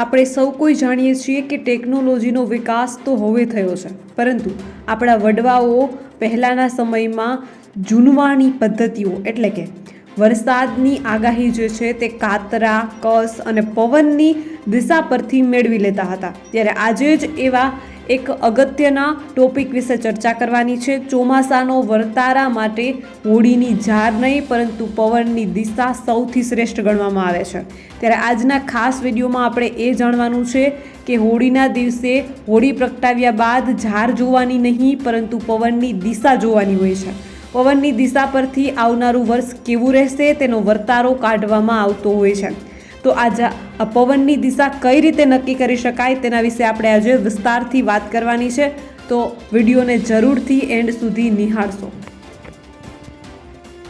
આપણે સૌ કોઈ જાણીએ છીએ કે ટેકનોલોજીનો વિકાસ તો હવે થયો છે. પરંતુ આપણા વડવાઓ પહેલાંના સમયમાં જૂનવાણી પદ્ધતિઓ એટલે કે વરસાદની આગાહી જે છે તે કાતરા, કસ અને પવનની દિશા પરથી મેળવી લેતા હતા. ત્યારે આજે જ એવા એક અગત્યના ટોપિક વિશે ચર્ચા કરવાની છે. ચોમાસાનો વર્તારા માટે હોળીની ઝાર નહીં, પરંતુ પવનની દિશા સૌથી શ્રેષ્ઠ ગણવામાં આવે છે. ત્યારે આજના ખાસ વિડીયોમાં આપણે એ જાણવાનું છે કે હોળીના દિવસે હોળી પ્રગટાવ્યા બાદ ઝાર જોવાની નહીં, પરંતુ પવનની દિશા જોવાની હોય છે. પવનની દિશા પરથી આવનારું વર્ષ કેવું રહેશે તેનો વર્તારો કાઢવામાં આવતો હોય છે. તો આ પવનની દિશા કઈ રીતે નક્કી કરી શકાય તેના વિશે આપણે આજે વિસ્તારથી વાત કરવાની છે. તો વિડીયોને જરૂરથી એન્ડ સુધી નિહાળશો.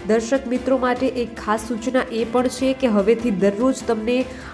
દર્શક મિત્રો, માટે એક ખાસ સૂચના એ પણ છે કે હવેથી દરરોજ તમને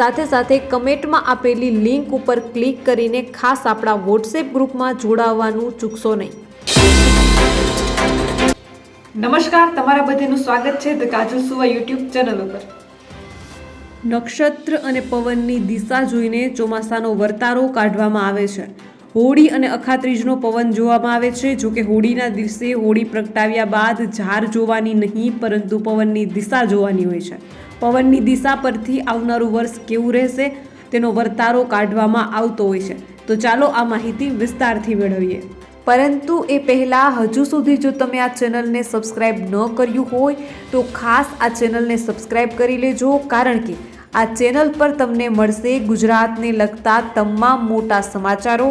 સાથે સાથે કમેન્ટમાં આપેલી લિંક ઉપર ક્લિક કરીને ખાસ આપણા વોટ્સએપ ગ્રુપમાં જોડાવવાનું ચૂકશો નહીં. નમસ્કાર તમારા બધાનું સ્વાગત છે ધ કાજલ સુવા યુટ્યુબ ચેનલ ઉપર. નક્ષત્ર અને પવનની દિશા જોઈને ચોમાસાનો વર્તારો કાઢવામાં આવે છે. હોળી અને અખાત્રીજનો પવન જોવામાં આવે છે. જો કે હોળીના દિવસે હોળી પ્રગટાવ્યા બાદ ઝાર જોવાની નહીં, પરંતુ પવનની દિશા જોવાની હોય છે. પવનની દિશા પરથી આવનારું વર્ષ કેવું રહેશે, તેનો વર્તારો કાઢવામાં આવતો હોય છે. તો ચાલો આ માહિતી વિસ્તારથી મેળવીએ. પરંતુ એ પહેલાં હજુ સુધી જો તમે આ ચેનલને સબસ્ક્રાઇબ ન કર્યું હોય, તો ખાસ આ ચેનલને સબસ્ક્રાઇબ કરી લેજો, કારણ કે આ ચેનલ પર તમને મળશે ગુજરાતને લગતા તમામ મોટા સમાચારો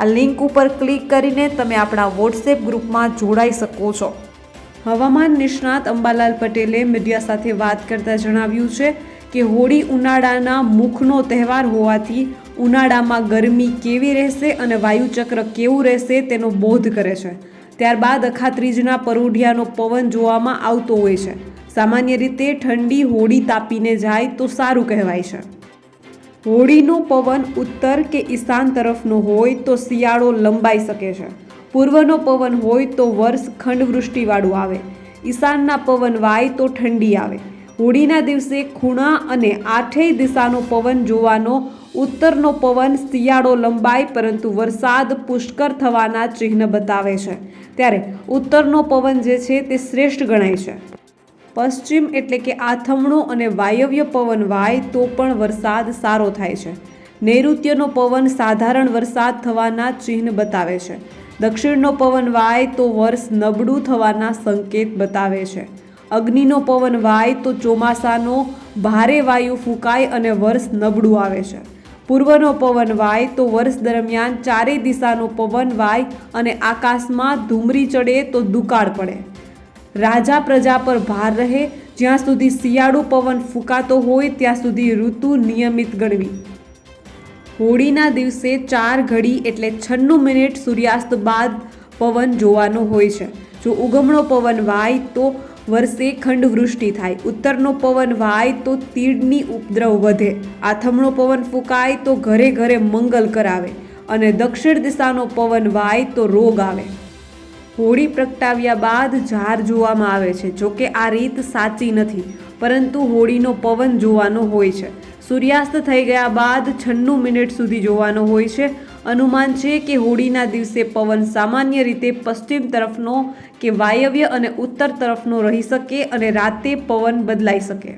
આ લિંક ઉપર ક્લિક કરીને તમે આપણા વોટ્સએપ ગ્રુપમાં જોડાઈ શકો છો. હવામાન નિષ્ણાત અંબાલાલ પટેલે મીડિયા સાથે વાત કરતા જણાવ્યું છે કે હોળી ઉનાળાના મુખનો તહેવાર હોવાથી ઉનાળામાં ગરમી કેવી રહેશે અને વાયુચક્ર કેવું રહેશે તેનો બોધ કરે છે. ત્યારબાદ અખાત્રીજના પરોઢિયાનો પવન જોવામાં આવતો હોય છે. સામાન્ય રીતે ઠંડી હોળી તાપીને જાય તો સારું કહેવાય છે. હોળીનો પવન ઉત્તર કે ઈશાન તરફનો હોય તો શિયાળો લંબાઈ શકે છે. પૂર્વનો પવન હોય તો વર્ષ ખંડવૃષ્ટિવાળું આવે. ઈશાનના પવન વાય તો ઠંડી આવે. હોળીના દિવસે ખૂણા અને આઠેય દિશાનો પવન જોવાનો, ઉત્તરનો પવન શિયાળો લંબાય પરંતુ વરસાદ પુષ્કળ થવાના ચિહ્ન બતાવે છે. ત્યારે ઉત્તરનો પવન જે છે તે શ્રેષ્ઠ ગણાય છે. પશ્ચિમ એટલે કે આથમણો અને વાયવ્ય પવન વાય તો પણ વરસાદ સારો થાય છે. નૈઋત્યનો પવન સાધારણ વરસાદ થવાના ચિહ્ન બતાવે છે. દક્ષિણનો પવન વાય તો વર્ષ નબળું થવાના સંકેત બતાવે છે. અગ્નિનો પવન વાય તો ચોમાસાનો ભારે વાયુ ફૂંકાય અને વર્ષ નબળું આવે છે. પૂર્વનો પવન વાય તો વર્ષ દરમિયાન ચારે દિશાનો પવન વાય અને આકાશમાં ધૂમરી ચડે તો દુકાળ પડે. રાજા પ્રજા પર ભાર રહે, જ્યાં સુધી શિયાળુ પવન ફૂંકાતો હોય, ત્યાં સુધી ઋતુ નિયમિત ગણવી. હોળીના દિવસે ચાર ઘડી એટલે છન્નું મિનિટ સૂર્યાસ્ત બાદ પવન જોવાનો હોય છે. જો ઉગમણો પવન વાય, તો વર્ષે ખંડવૃષ્ટિ થાય. ઉત્તરનો પવન વાય, તો તીડની ઉપદ્રવ વધે. આથમણો પવન ફૂંકાય, તો ઘરે ઘરે મંગલ કરાવે. અને દક્ષિણ દિશાનો પવન વાય, તો રોગ આવે. હોળી પ્રગટાવ્યા બાદ ઝાર જોવામાં આવે છે, જો કે આ રીત સાચી નથી, પરંતુ હોળીનો પવન જોવાનો હોય છે. સૂર્યાસ્ત થઈ ગયા બાદ છન્નું મિનિટ સુધી જોવાનો હોય છે. અનુમાન છે કે હોળીના દિવસે પવન સામાન્ય રીતે પશ્ચિમ તરફનો કે વાયવ્ય અને ઉત્તર તરફનો રહી શકે અને રાતે પવન બદલાઈ શકે.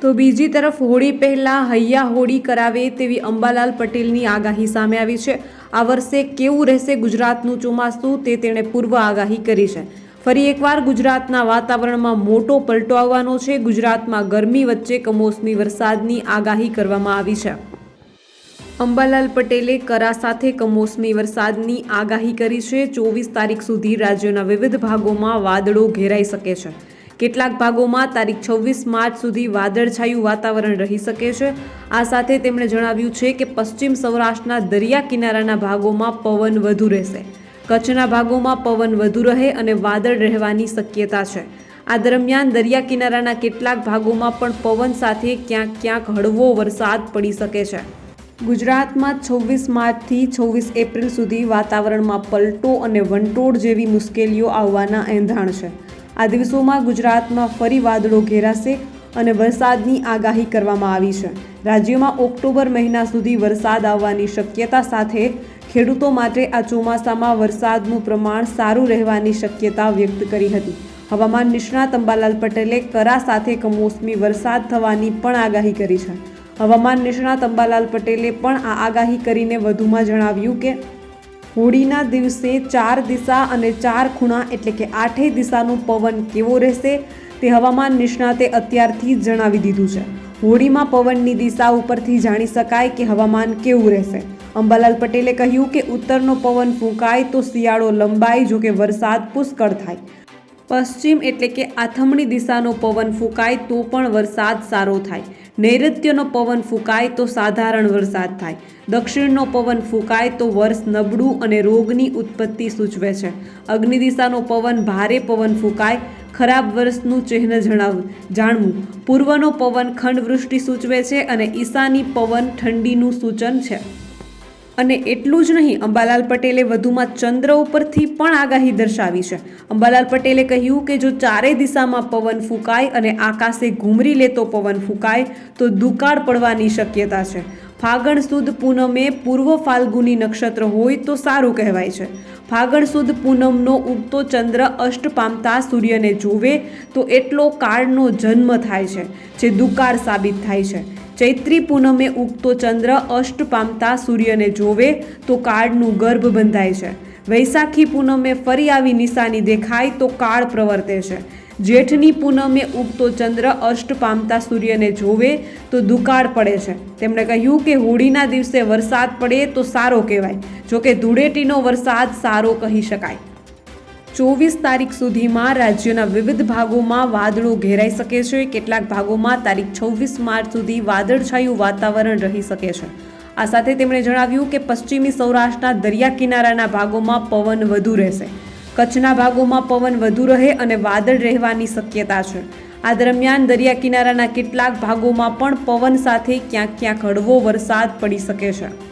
તો બીજી તરફ હોળી પહેલાં હૈયા હોળી કરાવે તેવી અંબાલાલ પટેલની આગાહી સામે આવી છે. આ વર્ષે કેવું રહેશે ગુજરાતનું ચોમાસું તે તેણે પૂર્વ આગાહી કરી છે. ફરી એકવાર ગુજરાતના વાતાવરણમાં મોટો પલટો આવવાનો છે. ગુજરાતમાં ગરમી વચ્ચે કમોસમી વરસાદની આગાહી કરવામાં આવી છે. અંબાલાલ પટેલે કરા સાથે કમોસમી વરસાદની આગાહી કરી છે. ચોવીસ તારીખ સુધી રાજ્યના વિવિધ ભાગોમાં વાદળો ઘેરાઈ શકે છે. કેટલાક ભાગોમાં તારીખ છવ્વીસ માર્ચ સુધી વાદળછાયું વાતાવરણ રહી શકે છે. આ સાથે તેમણે જણાવ્યું છે કે પશ્ચિમ સૌરાષ્ટ્રના દરિયા કિનારાના ભાગોમાં પવન વધુ રહેશે. કચ્છના ભાગોમાં પવન વધુ રહે અને વાદળ રહેવાની શક્યતા છે. આ દરમિયાન દરિયા કિનારાના કેટલાક ભાગોમાં પણ પવન સાથે ક્યાંક ક્યાંક હળવો વરસાદ પડી શકે છે. ગુજરાતમાં છવ્વીસ માર્ચથી છવ્વીસ એપ્રિલ સુધી વાતાવરણમાં પલટો અને વંટોળ જેવી મુશ્કેલીઓ આવવાના એંધાણ છે. આ દિવસોમાં ગુજરાતમાં ફરી વાદળો ઘેરાશે અને વરસાદની આગાહી કરવામાં આવી છે. રાજ્યમાં ઓક્ટોબર મહિના સુધી વરસાદ આવવાની શક્યતા સાથે ખેડૂતો માટે આ ચોમાસામાં વરસાદનું પ્રમાણ સારું રહેવાની શક્યતા વ્યક્ત કરી હતી. હવામાન નિષ્ણાત અંબાલાલ પટેલે કરા સાથે કમોસમી વરસાદ થવાની પણ આગાહી કરી છે. હવામાન નિષ્ણાત અંબાલાલ પટેલે પણ આ આગાહી કરીને વધુમાં જણાવ્યું કે હોળીના દિવસે ચાર દિશા અને ચાર ખૂણા એટલે કે આઠેય દિશાનો પવન કેવો રહેશે તે હવામાન નિષ્ણાતે અત્યારથી જણાવી દીધું છે. હોળીમાં પવનની દિશા ઉપરથી જાણી શકાય કે હવામાન કેવું રહેશે. અંબાલાલ પટેલે કહ્યું કે ઉત્તરનો પવન ફૂંકાય તો શિયાળો લંબાય જો કે વરસાદ પુષ્કળ થાય. પશ્ચિમ એટલે કે આથમણી દિશાનો પવન ફૂંકાય તો પણ વરસાદ સારો થાય. નૈઋત્યનો પવન ફૂંકાય તો સાધારણ વરસાદ થાય. દક્ષિણનો પવન ફૂંકાય તો વર્ષ નબળું અને રોગની ઉત્પત્તિ સૂચવે છે. અગ્નિ દિશાનો પવન ભારે પવન ફૂંકાય. ખરાબ વર્ષનું ચિહ્ન જણાવ, જાણવું. પૂર્વનો પવન ખંડવૃષ્ટિ સૂચવે છે અને ઈશાની પવન ઠંડીનું સૂચન છે. અને એટલું જ નહીં, અંબાલાલ પટેલે વધુમાં ચંદ્ર ઉપરથી પણ આગાહી દર્શાવી છે. અંબાલાલ પટેલે કહ્યું કે જો ચારેય દિશામાં પવન ફૂંકાય અને આકાશે ઘૂમરી લેતો પવન ફૂંકાય, તો દુકાળ પડવાની શક્યતા છે. ફાગણ સુદ પૂનમે પૂર્વ ફાલ્ગુની નક્ષત્ર હોય તો સારું કહેવાય છે. ફાગણ સુદ પૂનમનો ઉગતો ચંદ્ર અષ્ટ પામતા સૂર્યને જોવે, તો એટલો કાળનો જન્મ થાય છે, જે દુકાળ સાબિત થાય છે. ચૈત્રી પૂનમે ઉગતો ચંદ્ર અષ્ટ પામતા સૂર્યને જોવે તો કાળનું ગર્ભ બંધાય છે. વૈશાખી પૂનમે ફરી આવી નિશાની દેખાય તો કાળ પ્રવર્તે છે. જેઠની પૂનમે ઉગતો ચંદ્ર અષ્ટ પામતા સૂર્યને જોવે તો દુકાળ પડે છે. તેમણે કહ્યું કે હોળીના દિવસે વરસાદ પડે તો સારો કહેવાય. જોકે ધૂળેટીનો વરસાદ સારો કહી શકાય. ચોવીસ તારીખ સુધીમાં રાજ્યના વિવિધ ભાગોમાં વાદળો ઘેરાઈ શકે છે. કેટલાક ભાગોમાં તારીખ છવ્વીસ માર્ચ સુધી વાદળછાયું વાતાવરણ રહી શકે છે. આ સાથે તેમણે જણાવ્યું કે પશ્ચિમી સૌરાષ્ટ્રના દરિયા કિનારાના ભાગોમાં પવન વધુ રહેશે. કચ્છના ભાગોમાં પવન વધુ રહે અને વાદળ રહેવાની શક્યતા છે. આ દરમિયાન દરિયા કિનારાના કેટલાક ભાગોમાં પણ પવન સાથે ક્યાંક ક્યાંક હળવો વરસાદ પડી શકે છે.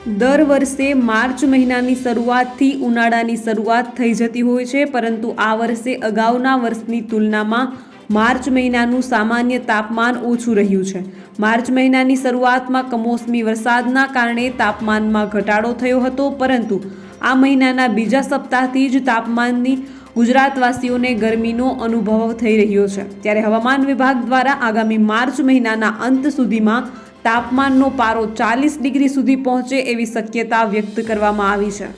દર વર્ષે માર્ચ મહિનાની શરૂઆતથી ઉનાળાની શરૂઆત થઈ જતી હોય છે, પરંતુ આ વર્ષે અગાઉના વર્ષની તુલનામાં માર્ચ મહિનાનું સામાન્ય તાપમાન ઓછું રહ્યું છે. માર્ચ મહિનાની શરૂઆતમાં કમોસમી વરસાદના કારણે તાપમાનમાં ઘટાડો થયો હતો, પરંતુ આ મહિનાના બીજા સપ્તાહથી જ તાપમાનની ગુજરાતવાસીઓને ગરમીનો અનુભવ થઈ રહ્યો છે. ત્યારે હવામાન વિભાગ દ્વારા આગામી માર્ચ મહિનાના અંત સુધીમાં તાપમાનનો પારો ચાલીસ ડિગ્રી સુધી પહોંચે એવી શક્યતા વ્યક્ત કરવામાં આવી છે.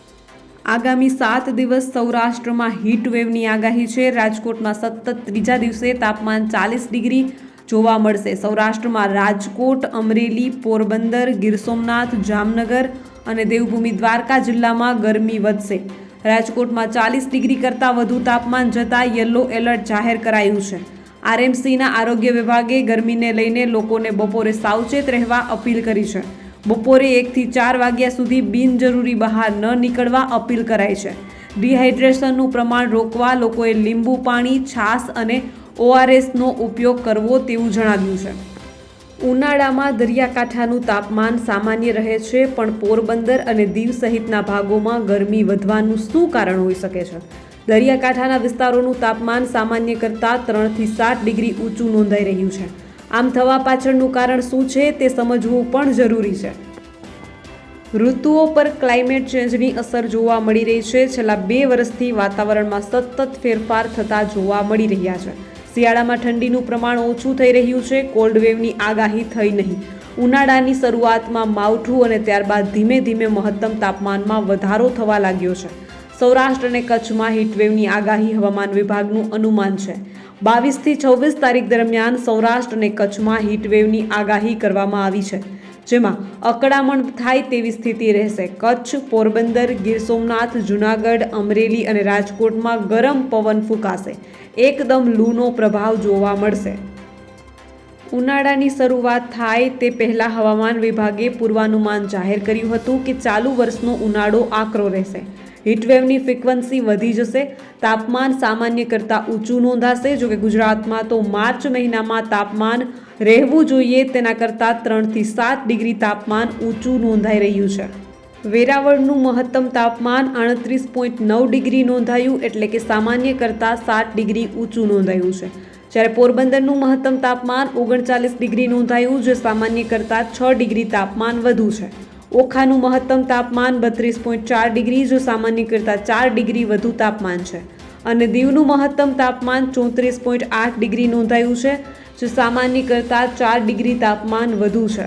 આગામી સાત દિવસ સૌરાષ્ટ્રમાં વેવની આગાહી છે. રાજકોટમાં સતત ત્રીજા દિવસે તાપમાન ચાલીસ ડિગ્રી જોવા મળશે. સૌરાષ્ટ્રમાં રાજકોટ, અમરેલી, પોરબંદર, ગીર સોમનાથ, જામનગર અને દેવભૂમિ દ્વારકા જિલ્લામાં ગરમી વધશે. રાજકોટમાં ચાલીસ ડિગ્રી કરતાં વધુ તાપમાન જતાં યલો એલર્ટ જાહેર કરાયું છે. આરએમસીના આરોગ્ય વિભાગે ગરમીને લઈને લોકોને બપોરે સાવચેત રહેવા અપીલ કરી છે. બપોરે એકથી ચાર વાગ્યા સુધી બિનજરૂરી બહાર ન નીકળવા અપીલ કરાઈ છે. ડિહાઇડ્રેશનનું પ્રમાણ રોકવા લોકોએ લીંબુ પાણી, છાશ અને ઓઆરએસનો ઉપયોગ કરવો તેવું જણાવ્યું છે. ઉનાળામાં દરિયાકાંઠાનું તાપમાન સામાન્ય રહે છે, પણ પોરબંદર અને દીવ સહિતના ભાગોમાં ગરમી વધવાનું શું કારણ હોઈ શકે છે? દરિયાકાંઠાના વિસ્તારોનું તાપમાન સામાન્ય કરતાં ત્રણથી સાત ડિગ્રી ઊંચું નોંધાઈ રહ્યું છે. આમ થવા પાછળનું કારણ શું છે તે સમજવું પણ જરૂરી છે. ઋતુઓ પર ક્લાઇમેટ ચેન્જની અસર જોવા મળી રહી છે. છેલ્લા બે વર્ષથી વાતાવરણમાં સતત ફેરફાર થતા જોવા મળી રહ્યા છે. શિયાળામાં ઠંડીનું પ્રમાણ ઓછું થઈ રહ્યું છે. કોલ્ડ વેવની આગાહી થઈ નહીં. ઉનાળાની શરૂઆતમાં માવઠું અને ત્યારબાદ ધીમે ધીમે મહત્તમ તાપમાનમાં વધારો થવા લાગ્યો છે. સૌરાષ્ટ્ર અને કચ્છમાં હીટવેવની આગાહી હવામાન વિભાગનું અનુમાન છે. બાવીસથી છવ્વીસ તારીખ દરમિયાન સૌરાષ્ટ્ર અને કચ્છમાં હીટવેવની આગાહી કરવામાં આવી છે, જેમાં અકળામણ થાય તેવી સ્થિતિ રહેશે. કચ્છ, પોરબંદર, ગીર સોમનાથ, જૂનાગઢ, અમરેલી અને રાજકોટમાં ગરમ પવન ફૂંકાશે. એકદમ લૂનો પ્રભાવ જોવા મળશે. ઉનાળાની શરૂઆત થાય તે પહેલાં હવામાન વિભાગે પૂર્વાનુમાન જાહેર કર્યું હતું કે ચાલુ વર્ષનો ઉનાળો આકરો રહેશે. હીટવેવની ફ્રિકવન્સી વધી જશે. તાપમાન સામાન્ય કરતાં ઊંચું નોંધાશે. જોકે ગુજરાતમાં તો માર્ચ મહિનામાં તાપમાન રહેવું જોઈએ. તેના કરતાં ત્રણથી સાત ડિગ્રી તાપમાન ઊંચું નોંધાઈ રહ્યું છે. વેરાવળનું મહત્તમ તાપમાન આડત્રીસ પોઈન્ટ નવ ડિગ્રી નોંધાયું, એટલે કે સામાન્ય કરતાં સાત ડિગ્રી ઊંચું નોંધાયું છે. જ્યારે પોરબંદરનું મહત્તમ તાપમાન ઓગણચાલીસ ડિગ્રી નોંધાયું, જે સામાન્ય કરતાં છ ડિગ્રી તાપમાન વધુ છે. ઓખાનું મહત્તમ તાપમાન બત્રીસ પોઈન્ટ ચાર ડિગ્રી, જો સામાન્ય કરતાં ચાર ડિગ્રી વધુ તાપમાન છે. અને દીવનું મહત્તમ તાપમાન ચોત્રીસ પોઈન્ટ આઠ ડિગ્રી નોંધાયું છે, જે સામાન્ય કરતાં ચાર ડિગ્રી તાપમાન વધુ છે.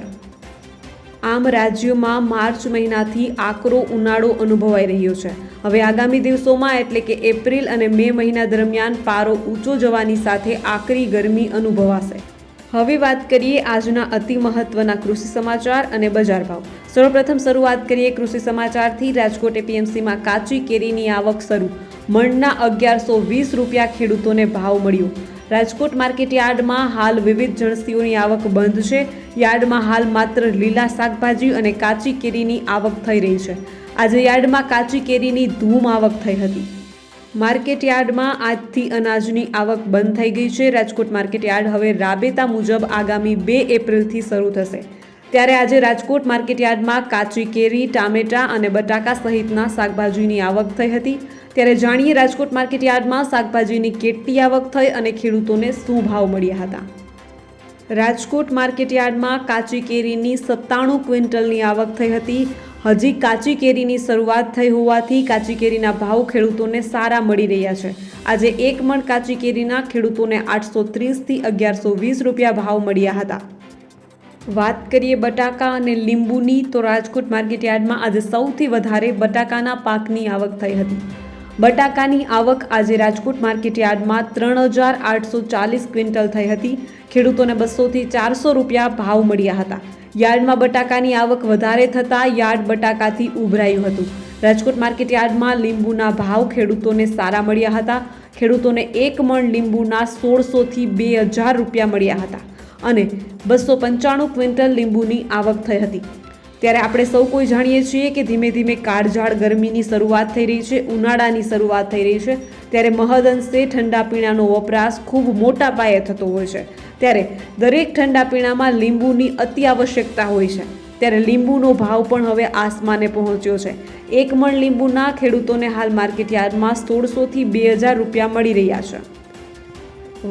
આમ રાજ્યમાં માર્ચ મહિનાથી આકરો ઉનાળો અનુભવાઈ રહ્યો છે. હવે આગામી દિવસોમાં એટલે કે એપ્રિલ અને મે મહિના દરમિયાન પારો ઊંચો જવાની સાથે આકરી ગરમી અનુભવાશે. હવે વાત કરીએ આજના અતિ મહત્વના કૃષિ સમાચાર અને બજાર ભાવ. સૌપ્રથમ શરૂઆત કરીએ કૃષિ સમાચારથી. રાજકોટ એપીએમસીમાં કાચી કેરીની આવક શરૂ. મણના અગિયારસો વીસ રૂપિયા ખેડૂતોને ભાવ મળ્યો. રાજકોટ માર્કેટ યાર્ડમાં હાલ વિવિધ જણસીઓની આવક બંધ છે. યાર્ડમાં હાલ માત્ર લીલા શાકભાજી અને કાચી કેરીની આવક થઈ રહી છે. આજે યાર્ડમાં કાચી કેરીની ધૂમ આવક થઈ હતી. માર્કેટ યાર્ડમાં આજથી અનાજની આવક બંધ થઈ ગઈ છે. રાજકોટ માર્કેટ યાર્ડ હવે રાબેતા મુજબ આગામી બે એપ્રિલથી શરૂ થશે. ત્યારે આજે રાજકોટ માર્કેટયાર્ડમાં કાચી કેરી, ટામેટા અને બટાકા સહિતના શાકભાજીની આવક થઈ હતી. ત્યારે જાણીએ રાજકોટ માર્કેટયાર્ડમાં શાકભાજીની કેટલી આવક થઈ અને ખેડૂતોને શું ભાવ મળ્યા હતા. રાજકોટ માર્કેટ યાર્ડમાં કાચી કેરીની સત્તાણું ક્વિન્ટલની આવક થઈ હતી. હજી કાચી કેરીની શરૂઆત થઈ હોવાથી કાચી કેરીના ભાવ ખેડૂતોને સારા મળી રહ્યા છે. આજે એક મણ કાચી કેરીના ખેડૂતોને આઠસો ત્રીસથી અગિયારસો વીસ રૂપિયા ભાવ મળ્યા હતા. વાત કરીએ બટાકા અને લીંબુની, તો રાજકોટ માર્કેટ યાર્ડમાં આજે સૌથી વધારે બટાકાના પાકની આવક થઈ હતી. બટાકાની આવક આજે રાજકોટ માર્કેટ યાર્ડમાં ત્રણ હજાર આઠસો ચાલીસ ક્વિન્ટલ થઈ હતી. ખેડૂતોને બસોથી ચારસો રૂપિયા ભાવ મળ્યા હતા. યાર્ડમાં બટાકાની આવક વધારે થતાં યાર્ડ બટાકાથી ઉભરાયું હતું. રાજકોટ માર્કેટ યાર્ડમાં લીંબુના ભાવ ખેડૂતોને સારા મળ્યા હતા. ખેડૂતોને એક મણ લીંબુના સોળસોથી બે હજાર રૂપિયા મળ્યા હતા. અને બસો પંચાણું ક્વિન્ટલ લીંબુની આવક થઈ હતી. ત્યારે આપણે સૌ કોઈ જાણીએ છીએ કે ધીમે ધીમે કાળઝાળ ગરમીની શરૂઆત થઈ રહી છે, ઉનાળાની શરૂઆત થઈ રહી છે. ત્યારે મહદઅંશે ઠંડા પીણાનો વપરાશ ખૂબ મોટા પાયે થતો હોય છે. ત્યારે દરેક ઠંડા પીણામાં લીંબુની અતિ આવશ્યકતા હોય છે. ત્યારે લીંબુનો ભાવ પણ હવે આસમાને પહોંચ્યો છે. એક મણ લીંબુના ખેડૂતોને હાલ માર્કેટ યાર્ડમાં સોળસોથી બે હજાર રૂપિયા મળી રહ્યા છે.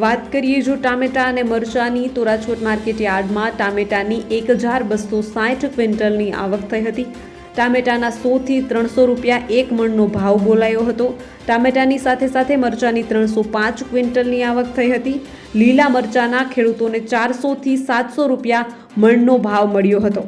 વાત કરીએ જો ટામેટા અને મરચાની, તો રાજકોટ માર્કેટ યાર્ડમાં ટામેટાની એક હજાર બસો સાઠ ક્વિન્ટલની આવક થઈ હતી. ટામેટાના સોથી ત્રણસો રૂપિયા એક મણનો ભાવ બોલાયો હતો. ટામેટાની સાથે સાથે મરચાની ત્રણસો પાંચ ક્વિન્ટલની આવક થઈ હતી. લીલા મરચાના ખેડૂતોને ચારસોથી સાતસો રૂપિયા મણનો ભાવ મળ્યો હતો.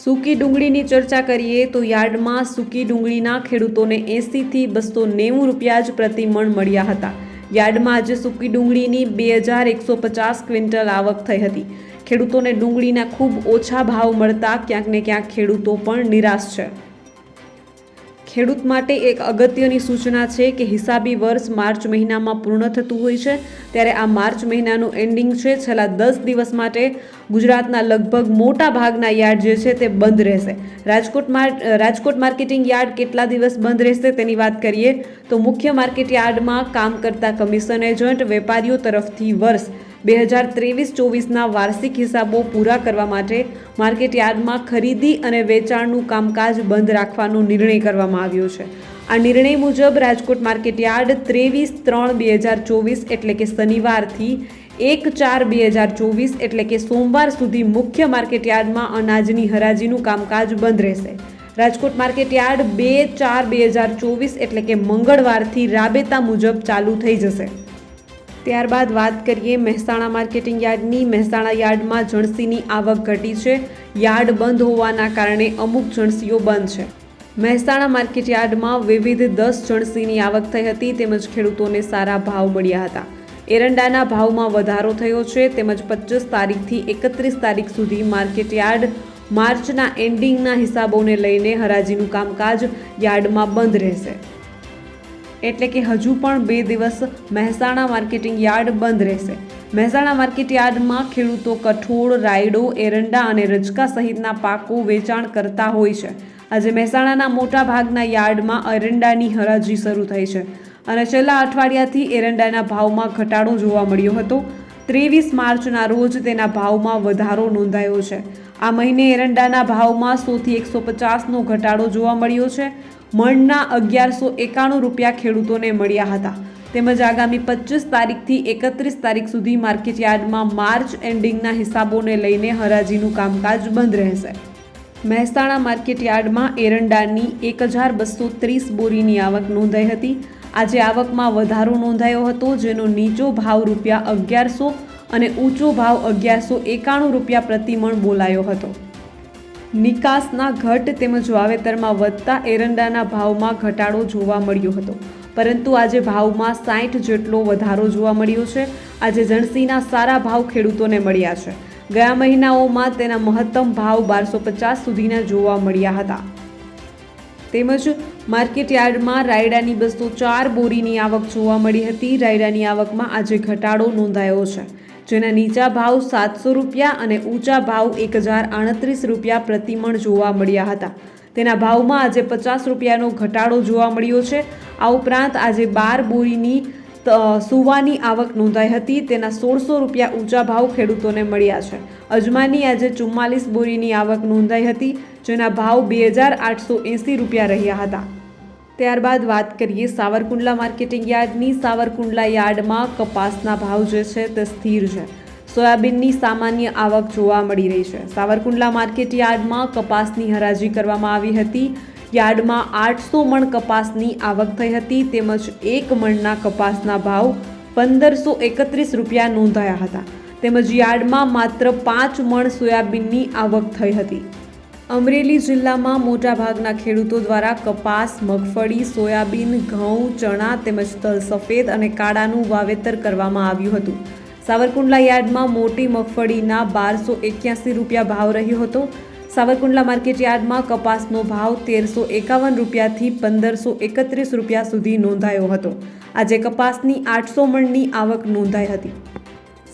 સૂકી ડુંગળીની ચર્ચા કરીએ તો યાર્ડમાં સૂકી ડુંગળીના ખેડૂતોને એંસીથી બસો નેવું રૂપિયા જ પ્રતિ મણ મળ્યા હતા. યાર્ડમાં આજે સૂકી ડુંગળીની બે હજાર એકસો પચાસ ક્વિન્ટલ આવક થઈ હતી. ખેડૂતોને ડુંગળીના ખૂબ ઓછા ભાવ મળતા ક્યાંક ને ક્યાંક ખેડૂતો પણ નિરાશ છે. ખેડૂત માટે એક અગત્યની સૂચના છે કે હિસાબી વર્ષ માર્ચ મહિનામાં પૂર્ણ થતું હોય છે. ત્યારે આ માર્ચ મહિનાનું એન્ડિંગ છે. છેલ્લા દસ દિવસ માટે ગુજરાતના લગભગ મોટા ભાગના યાર્ડ જે છે તે બંધ રહેશે. રાજકોટ રાજકોટ માર્કેટિંગ યાર્ડ કેટલા દિવસ બંધ રહેશે તેની વાત કરીએ તો મુખ્ય માર્કેટ યાર્ડમાં કામ કરતા કમિશન એજન્ટ, વેપારીઓ તરફથી વર્ષ બે હજાર ત્રેવીસ ચોવીસના વાર્ષિક હિસાબો પૂરા કરવા માટે માર્કેટ યાર્ડમાં ખરીદી અને વેચાણનું કામકાજ બંધ રાખવાનો નિર્ણય કરવામાં આવ્યો છે. આ નિર્ણય મુજબ રાજકોટ માર્કેટ યાર્ડ ત્રેવીસ ત્રણ બે હજાર ચોવીસ એટલે કે શનિવારથી એક ચાર બે હજાર ચોવીસ એટલે કે સોમવાર સુધી મુખ્ય માર્કેટ યાર્ડમાં અનાજની હરાજીનું કામકાજ બંધ રહેશે. રાજકોટ માર્કેટ યાર્ડ બે ચાર બે હજાર ચોવીસ એટલે કે મંગળવારથી રાબેતા મુજબ ચાલુ થઈ જશે. ત્યારબાદ વાત કરીએ મહેસાણા માર્કેટિંગ યાર્ડની. મહેસાણા યાર્ડમાં જણસીની આવક ઘટી છે. યાર્ડ બંધ હોવાના કારણે અમુક જણસીઓ બંધ છે. મહેસાણા માર્કેટ યાર્ડમાં વિવિધ દસ જણસીની આવક થઈ હતી, તેમજ ખેડૂતોને સારા ભાવ મળ્યા હતા. એરંડાના ભાવમાં વધારો થયો છે, તેમજ પચીસ તારીખથી એકત્રીસ તારીખ સુધી માર્કેટ યાર્ડ માર્ચના એન્ડિંગના હિસાબોને લઈને હરાજીનું કામકાજ યાર્ડમાં બંધ રહેશે. એટલે કે હજુ પણ બે દિવસ મહેસાણા માર્કેટિંગ યાર્ડ બંધ રહેશે. મહેસાણા માર્કેટ યાર્ડમાં ખેડૂતો કઠોળ, રાયડો, એરંડા અને રજકા સહિતના પાકો વેચાણ કરતા હોય છે. આજે મહેસાણાના મોટા ભાગના યાર્ડમાં એરંડાની હરાજી શરૂ થઈ છે અને છેલ્લા અઠવાડિયાથી એરંડાના ભાવમાં ઘટાડો જોવા મળ્યો હતો. ત્રેવીસ માર્ચના રોજ તેના ભાવમાં વધારો નોંધાયો છે. આ મહિને એરંડાના ભાવમાં સોથી એકસો પચાસનો ઘટાડો જોવા મળ્યો છે. મણના અગિયારસો એકાણું રૂપિયા ખેડૂતોને મળ્યા હતા. તેમજ આગામી પચીસ તારીખથી એકત્રીસ તારીખ સુધી માર્કેટ યાર્ડમાં માર્ચ એન્ડિંગના હિસાબોને લઈને હરાજીનું કામકાજ બંધ રહેશે. મહેસાણા માર્કેટ યાર્ડમાં એરંડાની એક હજાર બસો ત્રીસ બોરીની આવક નોંધાઈ હતી. આજે આવકમાં વધારો નોંધાયો હતો, જેનો નીચો ભાવ રૂપિયા અગિયારસો અને ઊંચો ભાવ અગિયારસો એકાણું રૂપિયા પ્રતિમણ બોલાયો હતો. નિકાસના ઘટ તેમજ વાવેતરમાં વધતા એરંડાના ભાવમાં ઘટાડો જોવા મળ્યો હતો. પરંતુ આજે ભાવમાં સાઠ જેટલો વધારો જોવા મળ્યો છે. આજે જણસીના સારા ભાવ ખેડૂતોને મળ્યા છે. ગયા મહિનાઓમાં તેના મહત્તમ ભાવ બારસો પચાસ સુધીના જોવા મળ્યા હતા. તેમજ માર્કેટ યાર્ડમાં રાયડાની બસો ચાર બોરીની આવક જોવા મળી હતી. રાયડાની આવકમાં આજે ઘટાડો નોંધાયો છે. જેના નીચા ભાવ સાતસો રૂપિયા અને ઊંચા ભાવ એક હજાર આડત્રીસ રૂપિયા પ્રતિમણ જોવા મળ્યા હતા. તેના ભાવમાં આજે પચાસ રૂપિયાનો ઘટાડો જોવા મળ્યો છે. આ ઉપરાંત આજે બાર બોરીની સુવાની આવક નોંધાઈ હતી. તેના સોળસો રૂપિયા ઊંચા ભાવ ખેડૂતોને મળ્યા છે. અજમાની આજે ચુમ્માલીસ બોરીની આવક નોંધાઈ હતી, જેના ભાવ બે હજાર આઠસો એંસી રૂપિયા રહ્યા હતા. ત્યારબાદ વાત કરીએ સાવરકુંડલા માર્કેટિંગ યાર્ડની. સાવરકુંડલા યાર્ડમાં કપાસના ભાવ જે છે તે સ્થિર છે. સોયાબીનની સામાન્ય આવક જોવા મળી રહી છે. સાવરકુંડલા માર્કેટ યાર્ડમાં કપાસની હરાજી કરવામાં આવી હતી. યાર્ડમાં આઠસો મણ કપાસની આવક થઈ હતી, તેમજ એક મણના કપાસના ભાવ પંદરસો એકત્રીસ રૂપિયા નોંધાયા હતા. તેમજ યાર્ડમાં માત્ર પાંચ મણ સોયાબીનની આવક થઈ હતી. અમરેલી જિલ્લામાં મોટાભાગના ખેડૂતો દ્વારા કપાસ, મગફળી, સોયાબીન, ઘઉં, ચણા તેમજ તલ સફેદ અને કાળાનું વાવેતર કરવામાં આવ્યું હતું. સાવરકુંડલા યાર્ડમાં મોટી મગફળીના બારસો એક્યાસી રૂપિયા ભાવ રહ્યો હતો. સાવરકુંડલા માર્કેટ યાર્ડમાં કપાસનો ભાવ તેરસો એકાવન રૂપિયાથી પંદરસો એકત્રીસ રૂપિયા સુધી નોંધાયો હતો. આજે કપાસની આઠસો મણની આવક નોંધાઈ હતી.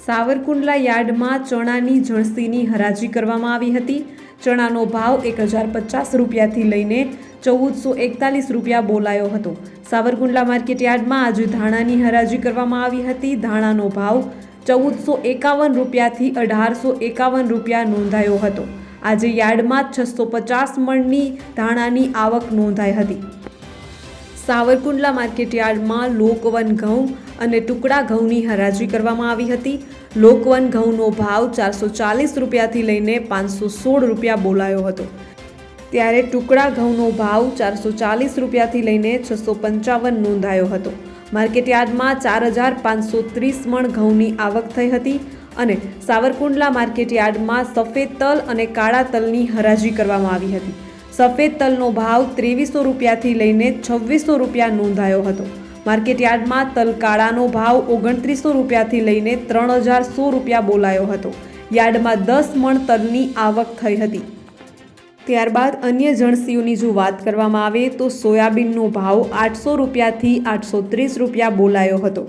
સાવરકુંડલા યાર્ડમાં ચણાની જણસીની હરાજી કરવામાં આવી હતી. ચણાનો ભાવ એક હજાર પચાસ રૂપિયાથી લઈને ચૌદસો એકતાલીસ રૂપિયા બોલાયો હતો. સાવરકુંડલા માર્કેટ યાર્ડમાં આજે ધાણાની હરાજી કરવામાં આવી હતી. ધાણાનો ભાવ ચૌદસો એકાવન રૂપિયાથી અઢારસો એકાવન રૂપિયા નોંધાયો હતો. આજે યાર્ડમાં છસો પચાસ મણની ધાણાની આવક નોંધાઈ હતી. સાવરકુંડલા માર્કેટ યાર્ડમાં લોકવન ઘઉં અને ટુકડા ઘઉંની હરાજી કરવામાં આવી હતી. લોકવન ઘઉંનો ભાવ ચારસો ચાલીસ રૂપિયાથી લઈને પાંચસો સોળ રૂપિયા બોલાયો હતો. ત્યારે ટુકડા ઘઉંનો ભાવ ચારસો ચાલીસ રૂપિયાથી લઈને છસો પંચાવન નોંધાયો હતો. માર્કેટ યાર્ડમાં ચાર હજાર પાંચસો ત્રીસ મણ ઘઉંની આવક થઈ હતી અને સાવરકુંડલા માર્કેટ યાર્ડમાં સફેદ તલ અને કાળા તલની હરાજી કરવામાં આવી હતી. સફેદ તલનો ભાવ ત્રેવીસો રૂપિયાથી લઈને છવ્વીસો રૂપિયા નોંધાયો હતો. માર્કેટ યાર્ડમાં તલ ભાવ ઓગણત્રીસો રૂપિયાથી લઈને ત્રણ હજાર સો રૂપિયા બોલાયો હતો. યાર્ડમાં દસ મણ તલની આવક થઈ હતી. ત્યારબાદ અન્ય જણસીઓની જો વાત કરવામાં આવે તો સોયાબીનનો ભાવ આઠસો રૂપિયાથી આઠસો ત્રીસ રૂપિયા બોલાયો હતો.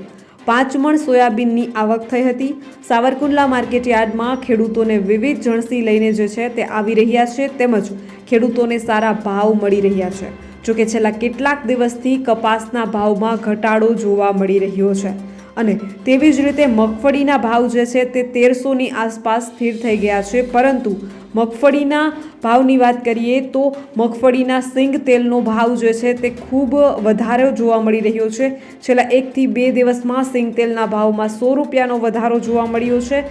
પાંચ મણ સોયાબીનની આવક થઈ હતી. સાવરકુંડલા માર્કેટ યાર્ડમાં ખેડૂતોને વિવિધ જણસી લઈને જે છે તે આવી રહ્યા છે તેમજ ખેડૂતોને સારા ભાવ મળી રહ્યા છે. જોકે છેલ્લા કેટલાક દિવસથી કપાસના ભાવમાં ઘટાડો જોવા મળી રહ્યો છે. અને તેવી જ રીતે મગફળીના ભાવ જે છે તે તેરસોની આસપાસ સ્થિર થઈ ગયા છે. પરંતુ મગફળીના ભાવની વાત કરીએ તો મગફળીના સિંગ તેલનો ભાવ જે છે તે ખૂબ વધારે જોવા મળી રહ્યો છે. છેલ્લા એકથી બે દિવસમાં સિંગ તેલના ભાવમાં સો રૂપિયાનો વધારો જોવા મળ્યો છે.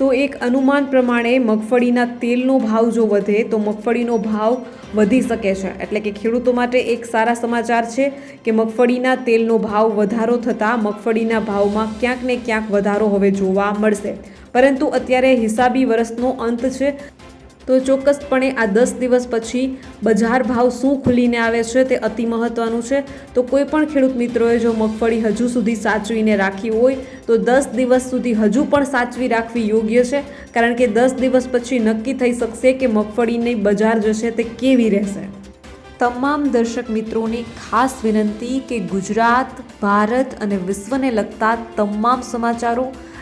તો એક અનુમાન પ્રમાણે મગફળીના તેલનો ભાવ જો વધે, તો મગફળીનો ભાવ વધી શકે છે. એટલે કે ખેડૂતો માટે એક સારા સમાચાર છે કે મગફળીના તેલનો ભાવ વધારો થતાં મગફળીના ભાવમાં ક્યાંક ને ક્યાંક વધારો હવે જોવા મળશે. પરંતુ અત્યારે હિસાબી વર્ષનો અંત છે. તો ચોક્કસપણે આ દસ દિવસ પછી બજાર ભાવ શું ખુલીને આવે છે તે અતિ મહત્ત્વનું છે. તો કોઈ પણ ખેડૂત મિત્રોએ જો મગફળી હજુ સુધી સાચવીને રાખી હોય, તો દસ દિવસ સુધી હજુ પણ સાચવી રાખવી યોગ્ય છે. કારણ કે દસ દિવસ પછી નક્કી થઈ શકશે કે મગફળીની બજાર જશે તે કેવી રહેશે. તમામ દર્શક મિત્રોને ખાસ વિનંતી કે ગુજરાત, ભારત અને વિશ્વને લગતા તમામ સમાચારો